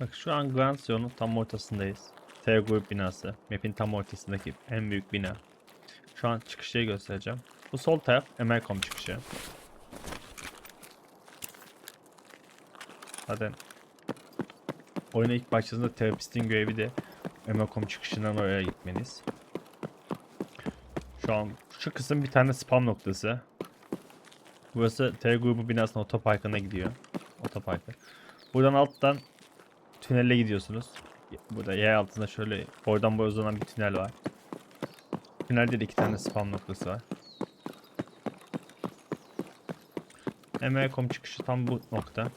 Bak şu an Grand Sion'un tam ortasındayız. T grup binası. Map'in tam ortasındaki en büyük bina. Şu an çıkışı göstereceğim. Bu sol taraf Emercom çıkışı. Zaten oyuna ilk başladığında terapistin görevi de Emercom çıkışından oraya gitmeniz. Şu an şu kısım bir tane spam noktası. Burası T grubu binasının otoparkına gidiyor. Otoparka. Buradan alttan tünelle gidiyorsunuz. Burada yer altında şöyle oradan buraya uzanan bir tünel var. Tünelde de iki tane spam noktası var. Emercom çıkışı tam bu nokta.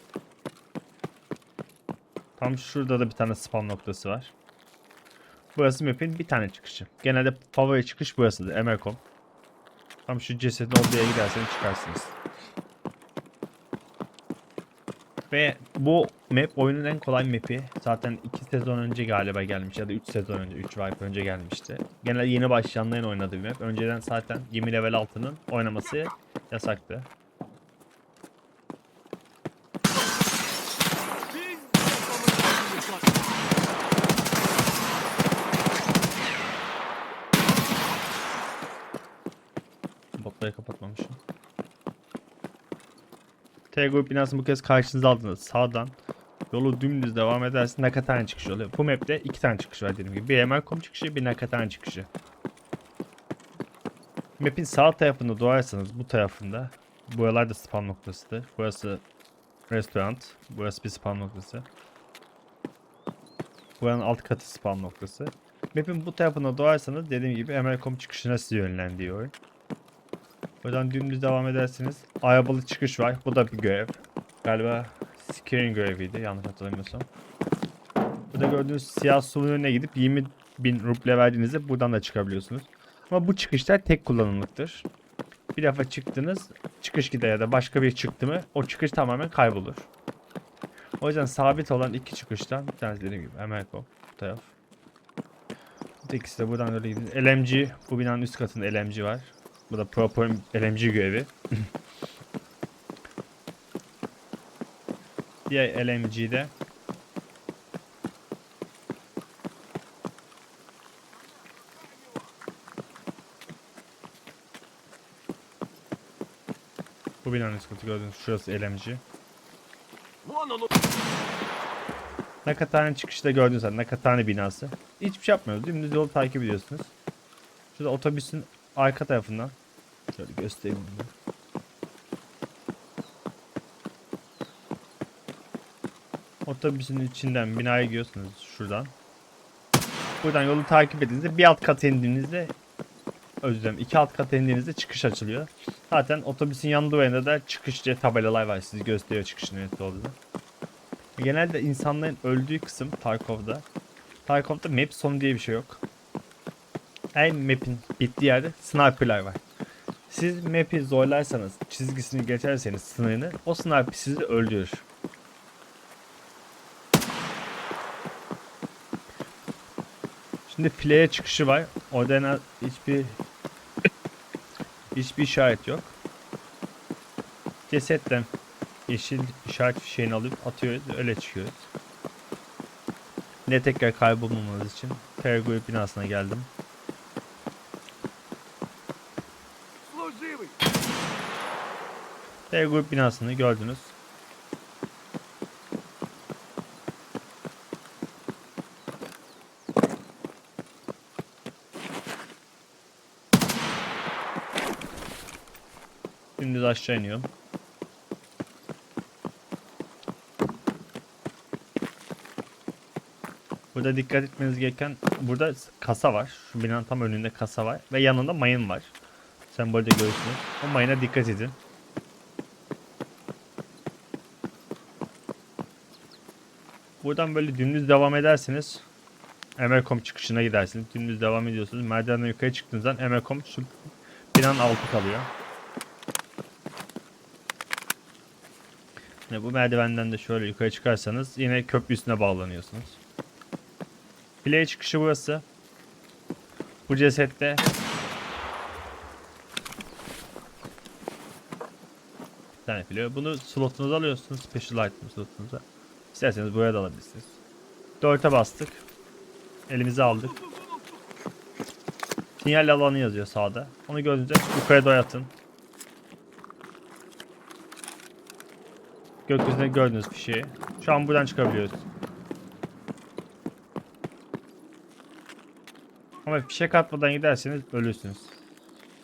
Tam şurada da bir tane spam noktası var. Burası map'in bir tane çıkışı. Genelde favori çıkış burasıdır. Emercom. Tam şu cesedin olduğu yere giderseniz çıkarsınız. Ve bu map oyunun en kolay map'i. Zaten 2 sezon önce galiba gelmiş ya da 3 sezon önce, 3 wipe önce gelmişti. Genelde yeni başlayanların oynadığı bir map. Önceden zaten 20 level altının oynaması yasaktı. Botları kapatmamışım. T grup binası bu kez karşınıza aldınız. Sağdan yolu dümdüz devam edersin Nakatani çıkışı oluyor. Bu map'te iki tane çıkış var dediğim gibi. Bir Emercom çıkışı, bir Nakatani çıkışı. Map'in sağ tarafında doğarsanız bu tarafında buralar da spam noktasıdır. Burası restoran, burası bir spam noktası. Buranın alt katı spam noktası. Map'in bu tarafına doğarsanız dediğim gibi Emercom çıkışına sizi yönlendiriyor. Buradan dümdüz devam ederseniz arabalı çıkış var. Bu da bir görev. Galiba Skirin göreviydi yanlış hatırlamıyorsam. Burada gördüğünüz siyah suyun önüne gidip 20 bin ruble verdiğinizde buradan da çıkabiliyorsunuz. Ama bu çıkışlar tek kullanımlıktır. Bir defa çıktınız, çıkış gider ya da başka bir çıktı mı o çıkış tamamen kaybolur. O yüzden sabit olan iki çıkıştan bir tanesi dediğim gibi Emerco bu taraf. İkisi de buradan öyle gidin. LMG bu binanın üst katında LMG var. Bu da proper LMG görevi. Diğer LMG'de Bu binanın üst katı gördüğünüz şurası LMG. Nakatani çıkışta gördüğünüz zaten Nakatani binası. Hiçbir şey yapmıyoruz. Dümdüz yolu takip ediyorsunuz. Şurada otobüsün arka tarafından şöyle göstereyim bunu. Otobüsün içinden binaya giriyorsunuz şuradan. Buradan yolu takip ettiğinizde bir alt kat indiğinizde özür dilerim iki alt kat indiğinizde çıkış açılıyor. Zaten otobüsün yan duvarında da çıkış diye tabelalar var sizi gösteriyor çıkışın neresi olduğunu. Genelde insanların öldüğü kısım Tarkov'da. Tarkov'da map sonu diye bir şey yok. Her map'in bittiği yerde sniper'lar var. Siz map'i zorlarsanız, çizgisini geçerseniz sınırını, o sniper sizi öldürür. Şimdi play'e çıkışı var. Orada hiçbir hiçbir işaret yok. Cesetten yeşil işaret fişeğini alıp atıyoruz. Öyle çıkıyoruz. Ne tekrar kaybolmamamız için Tergoup binasına geldim. Служивый! Tergoup binasını gördünüz. Şimdi aşağı iniyorum. Burada dikkat etmeniz gereken burada kasa var. Şu binanın tam önünde kasa var ve yanında mayın var. Sembolde görürsünüz. O mayına dikkat edin. Buradan böyle dümdüz devam ederseniz Emercom çıkışına gidersiniz. Dümdüz devam ediyorsunuz. Merdivenden yukarı çıktığınızdan Emercom şu binanın altı kalıyor. Yine bu merdivenden de şöyle yukarı çıkarsanız yine köprü üstüne bağlanıyorsunuz. Play çıkışı burası. Bu cesette tane filo. Bunu slotunuza alıyorsunuz. Special item slotunuza. İsterseniz buraya da alabilirsiniz. Dörte bastık. Elimize aldık. Sinyal alanı yazıyor sağda. Onu gördüğünüzde yukarı doğru atın. Gökyüzünde gördüğünüz fişeği. Şu an buradan çıkabiliyoruz. Ama fişek atmadan giderseniz ölürsünüz.